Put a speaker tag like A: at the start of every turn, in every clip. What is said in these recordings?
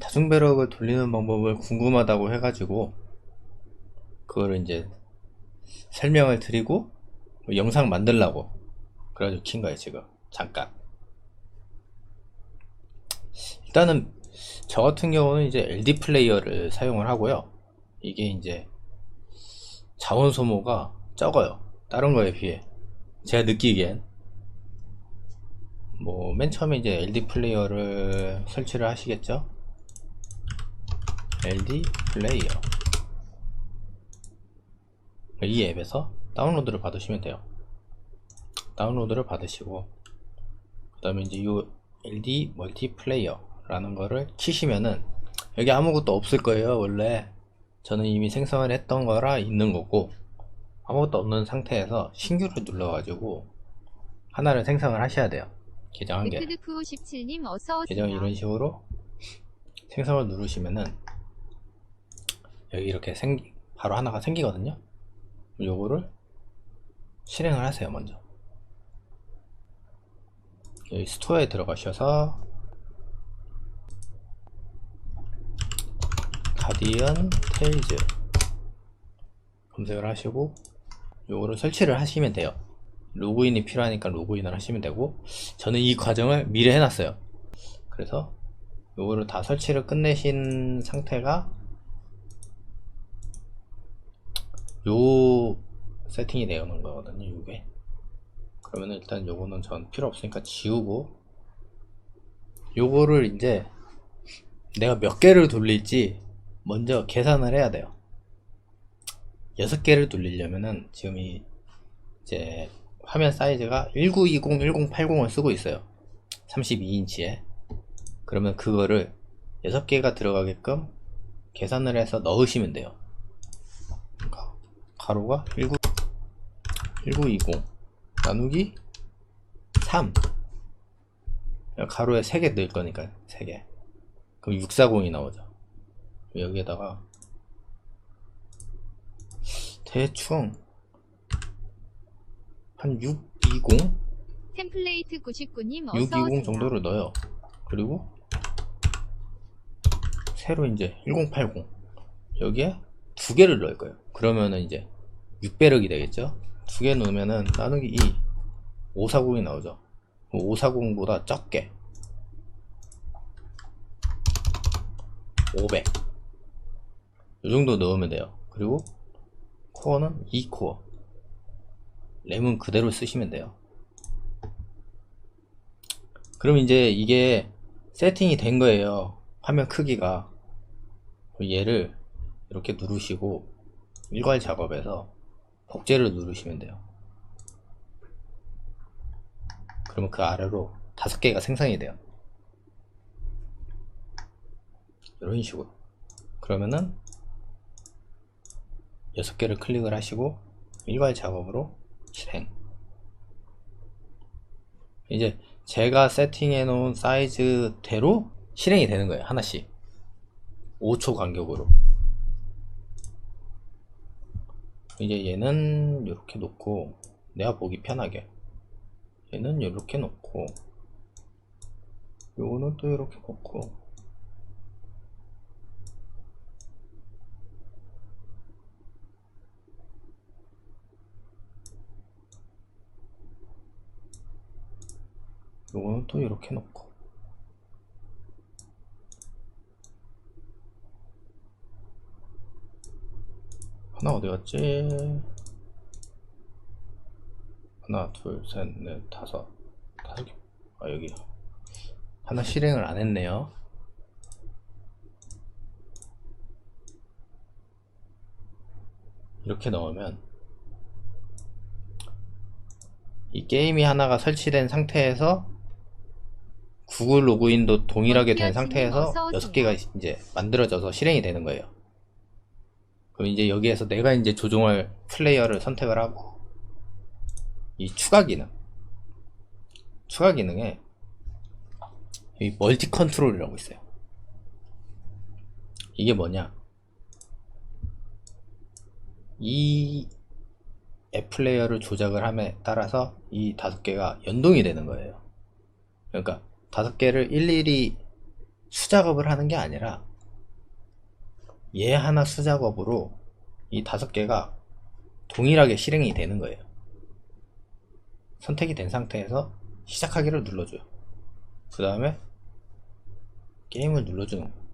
A: 다중 배럭을 돌리는 방법을 궁금하다고 해가지고 그거를 이제 설명을 드리고 뭐 영상 만들라고 그래가지고 킨 거예요 지금. 잠깐. 일단은 저 같은 경우는 이제 LD 플레이어를 사용을 하고요. 이게 이제 자원 소모가 적어요. 다른 거에 비해. 제가 느끼기엔. 뭐 맨 처음에 이제 LD 플레이어를 설치를 하시겠죠 LD 플레이어. 이 앱에서 다운로드를 받으시면 돼요. 다운로드를 받으시고 그 다음에 이제 이 LD 멀티플레이어 라는 거를 키시면은 여기 아무것도 없을 거예요 원래. 저는 이미 생성을 했던 거라 있는 거고 아무것도 없는 상태에서 신규를 눌러 가지고 하나를 생성을 하셔야 돼요. 계정 한개
B: 57님 어서
A: 계정. 이런 식으로 생성을 누르시면은 여기 이렇게 생 바로 하나가 생기거든요. 요거를 실행을 하세요 먼저. 여기 스토어에 들어가셔서 가디언 테일즈 검색을 하시고 요거를 설치를 하시면 돼요. 로그인이 필요하니까 로그인을 하시면 되고 저는 이 과정을 미리 해놨어요. 그래서 요거를 다 설치를 끝내신 상태가 요 세팅이 되는 거거든요 요게. 그러면 일단 요거는 전 필요 없으니까 지우고 요거를 이제 내가 몇 개를 돌릴지 먼저 계산을 해야 돼요. 여섯 개를 돌리려면은 지금 이 이제 화면 사이즈가 1920, 1080을 쓰고 있어요. 32인치에. 그러면 그거를 6개가 들어가게끔 계산을 해서 넣으시면 돼요 가로가 19, 1920 나누기 3 가로에 3개 넣을 거니까 3개 그럼 640이 나오죠 여기에다가 대충 한 620?
B: 템플레이트 99님 어서
A: 620
B: 오세요.
A: 정도를 넣어요. 그리고 새로 이제 1080 여기에 두 개를 넣을 거예요. 그러면은 이제 6배럭이 되겠죠? 두 개 넣으면은 나누기 2 540이 나오죠. 540보다 적게 500. 이 정도 넣으면 돼요. 그리고 코어는 2코어. 램은 그대로 쓰시면 돼요. 그럼 이제 이게 세팅이 된 거예요. 화면 크기가. 얘를 이렇게 누르시고 일괄 작업에서 복제를 누르시면 돼요. 그러면 그 아래로 다섯 개가 생성이 돼요. 이런 식으로. 그러면은 여섯 개를 클릭을 하시고 일괄 작업으로 실행. 이제 제가 세팅해 놓은 사이즈대로 실행이 되는 거예요. 하나씩. 5초 간격으로. 이제 얘는 이렇게 놓고 내가 보기 편하게. 얘는 이렇게 놓고 요거는 또 이렇게 놓고. 요거는 또 이렇게 놓고 하나 어디 갔지? 하나, 둘, 셋, 넷, 다섯, 다섯 개. 아 여기 하나 실행을 안 했네요. 이렇게 넣으면 이 게임이 하나가 설치된 상태에서 구글 로그인도 동일하게 된 상태에서
B: 어서 오세요.
A: 6개가 이제 만들어져서 실행이 되는 거예요. 그럼 이제 여기에서 내가 이제 조종할 플레이어를 선택을 하고 이 추가 기능 추가 기능에 이 멀티 컨트롤이라고 있어요. 이게 뭐냐? 이 앱 플레이어를 조작을 함에 따라서 이 다섯 개가 연동이 되는 거예요. 그러니까 다섯 개를 일일이 수작업을 하는 게 아니라 얘 하나 수작업으로 이 다섯 개가 동일하게 실행이 되는 거예요. 선택이 된 상태에서 시작하기를 눌러줘요. 그 다음에 게임을 눌러주는 거예요.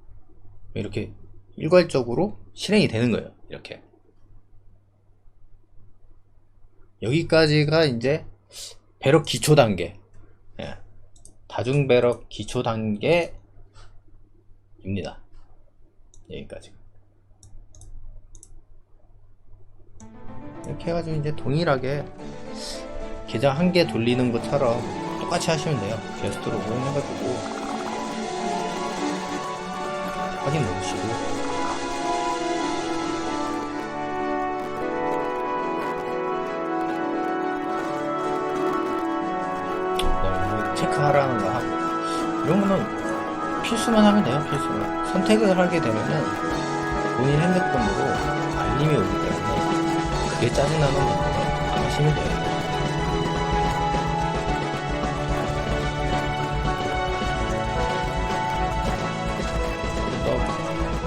A: 이렇게 일괄적으로 실행이 되는 거예요. 이렇게. 여기까지가 이제 배럭 기초 단계. 예. 다중 배럭 기초 단계입니다. 여기까지. 이렇게 해가지고 이제 동일하게 계정 한개 돌리는 것처럼 똑같이 하시면 돼요. 게스트로 오인해가지고 확인 누르시고 그다음에 뭐 체크하라는 거 하고 이런 거는 필수만 하면 돼요. 필수만 선택을 하게 되면은 본인 핸드폰으로 알림이 오기 때문에 그게 짜증나는 거안 하시면 돼요.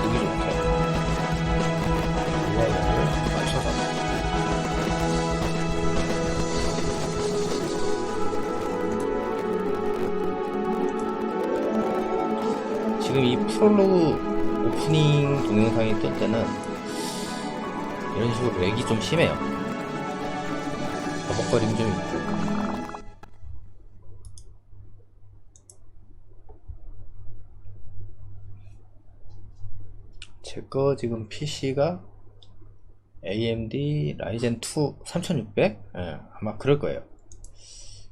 A: 보기 좋게 UI를 맞춰서 지금 이 프롤로그 오프닝 동영상이 뜰 때는 이런 식으로 렉이 좀 심해요. 버벅거림 좀 있고. 제거 지금 PC가 AMD 라이젠 2 3600? 예, 아마 그럴 거예요.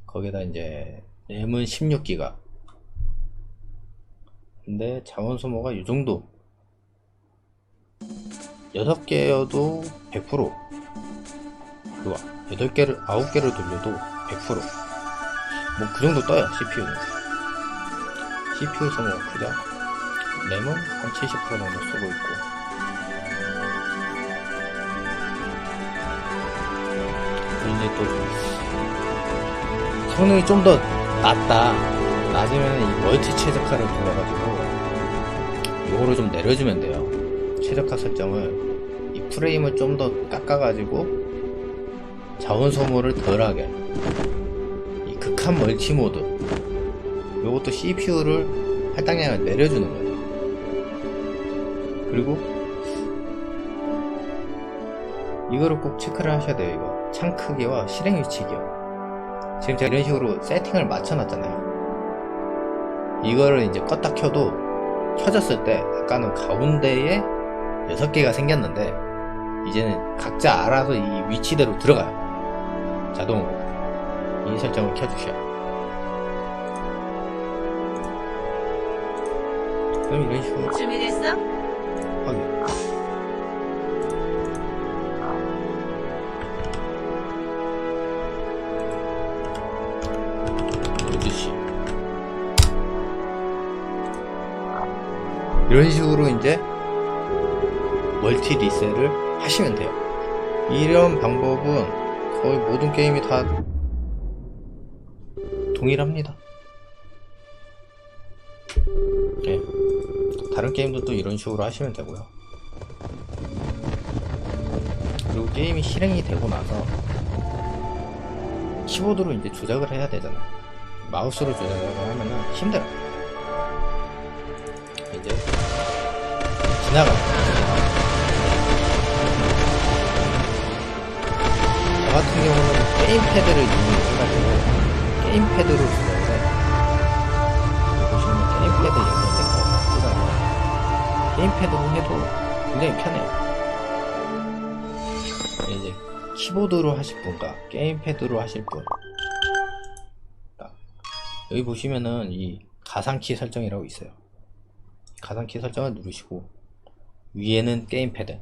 A: 거기다 이제 램은 16기가. 근데 자원 소모가 이 정도. 6개여도 100%. 좋아. 8개를, 9개를 돌려도 100%. 뭐 그 정도 떠요, CPU는. CPU 소모가 크죠? 램은 한 70% 정도 쓰고 있고. 이제 또, 성능이 좀 더 낮다. 낮으면 이 멀티 최적화를 눌러가지고, 요거를 좀 내려주면 돼요. 최적화 설정을 이 프레임을 좀 더 깎아가지고 자원 소모를 덜하게 이 극한 멀티 모드 요것도 CPU를 할당량을 내려주는 거예요. 그리고 이거를 꼭 체크를 하셔야 돼요. 이거 창 크기와 실행 위치기요. 지금 제가 이런 식으로 세팅을 맞춰놨잖아요. 이거를 이제 껐다 켜도 켜졌을 때 아까는 가운데에 6개가 생겼는데 이제는 각자 알아서 이 위치대로 들어가요. 자동으로 이 설정을 켜주셔야 그럼 이런 식으로.
C: 준비됐어?
A: 확인. 이런 식으로 이제 멀티 리셋을 하시면 돼요. 이런 방법은 거의 모든 게임이 다 동일합니다. 예. 다른 게임들도 이런 식으로 하시면 되고요. 그리고 게임이 실행이 되고 나서 키보드로 이제 조작을 해야 되잖아요. 마우스로 조작을 하면은 힘들어요. 이제 지나가 같은 경우는 게임패드를 이용해가지고 게임패드로 주는데 보시면 게임패드 연결된 거 뜨잖아요. 게임패드로 해도 굉장히 편해요. 이제 키보드로 하실 분과 게임패드로 하실 분. 딱 여기 보시면은 이 가상키 설정이라고 있어요. 가상키 설정을 누르시고 위에는 게임패드,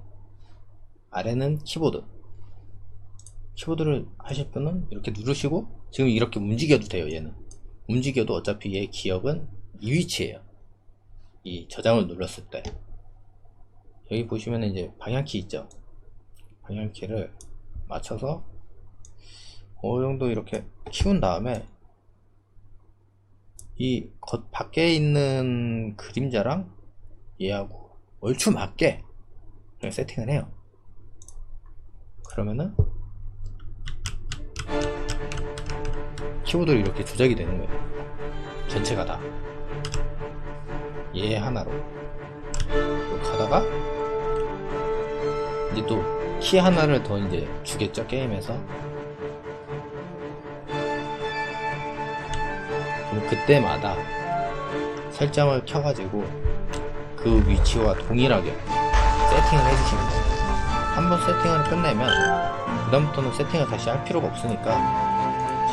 A: 아래는 키보드. 키보드를 하실 분은 이렇게 누르시고 지금 이렇게 움직여도 돼요 얘는. 움직여도 어차피 얘 기억은 이 위치에요. 이 저장을 눌렀을 때. 여기 보시면 이제 방향키 있죠? 방향키를 맞춰서 어느 정도 이렇게 키운 다음에 이 겉 밖에 있는 그림자랑 얘하고 얼추 맞게 그냥 세팅을 해요. 그러면은 키보드로 이렇게 조작이 되는 거예요. 전체가 다. 얘 하나로. 가다가 이제 또 키 하나를 더 이제 주겠죠 게임에서. 그럼 그때마다 설정을 켜가지고 그 위치와 동일하게 세팅을 해주시면 돼요. 한번 세팅을 끝내면 그다음부터는 세팅을 다시 할 필요가 없으니까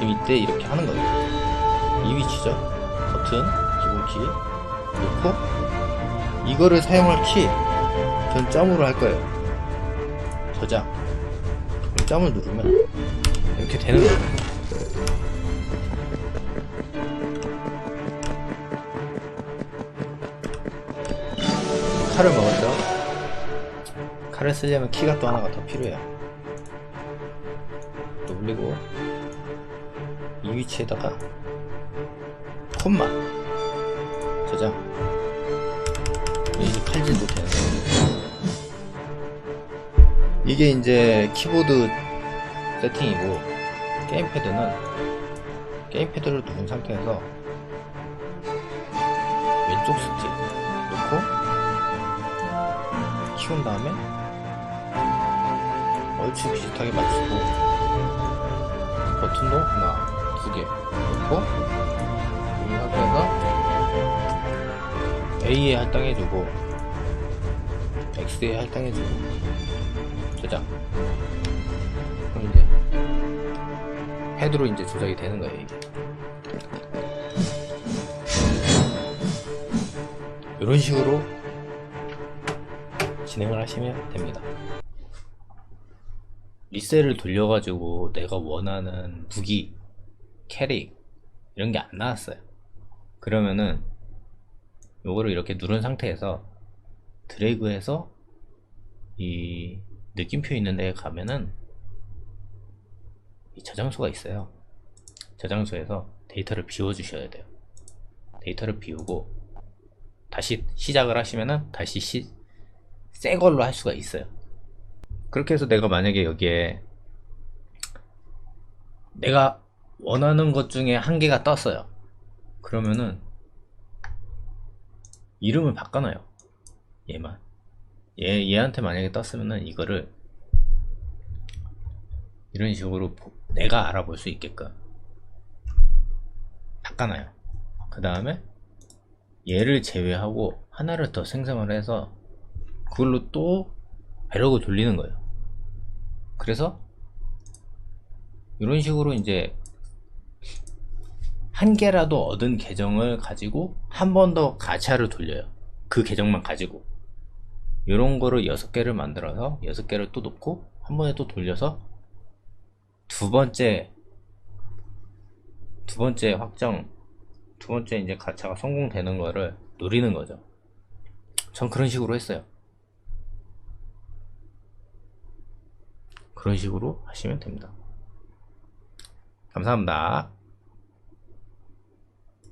A: 지금 이때 이렇게 하는 거예요. 이 위치죠. 버튼, 기본 키 놓고 이거를 사용할 키, 전 점으로 할 거예요. 저장. 그럼 점을 누르면 이렇게 되는 거예요. 칼을 먹었죠? 칼을 쓰려면 키가 또 하나가 더 필요해요. 또 올리고 이 위치에다가 콤마 저장 이제 되는 거예요. 이게 이제 키보드 세팅이고 게임패드는 게임패드를 누른 상태에서 왼쪽 스틱 놓고 키운 다음에 얼추 비슷하게 맞추고 버튼도 하나, 두 개 넣고 이 상태에서 A에 할당해주고 X에 할당해주고. 저장 그럼 이제 헤드로 이제 조작이 되는 거예요 이게. 이런 식으로 진행을 하시면 됩니다. 리셀을 돌려가지고 내가 원하는 무기, 캐릭 이런 게 안 나왔어요. 그러면은 요거를 이렇게 누른 상태에서 드래그해서 이 느낌표 있는 데에 가면은 이 저장소가 있어요. 저장소에서 데이터를 비워 주셔야 돼요. 데이터를 비우고 다시 시작을 하시면은 다시 시, 새 걸로 할 수가 있어요. 그렇게 해서 내가 만약에 여기에 내가 원하는 것 중에 한 개가 떴어요. 그러면은 이름을 바꿔놔요. 얘만. 얘, 얘한테 만약에 떴으면은 이거를 이런 식으로 보- 내가 알아볼 수 있게끔 바꿔놔요. 그 다음에 얘를 제외하고 하나를 더 생성을 해서 그걸로 또 배럭을 돌리는 거예요. 그래서 이런 식으로 이제 한 개라도 얻은 계정을 가지고 한 번 더 가차를 돌려요. 그 계정만 가지고. 이런 거를 여섯 개를 만들어서 여섯 개를 또 놓고 한 번에 또 돌려서 두 번째 두 번째 확정 두 번째 이제 가차가 성공되는 거를 노리는 거죠. 전 그런 식으로 했어요. 그런 식으로 하시면 됩니다. 감사합니다.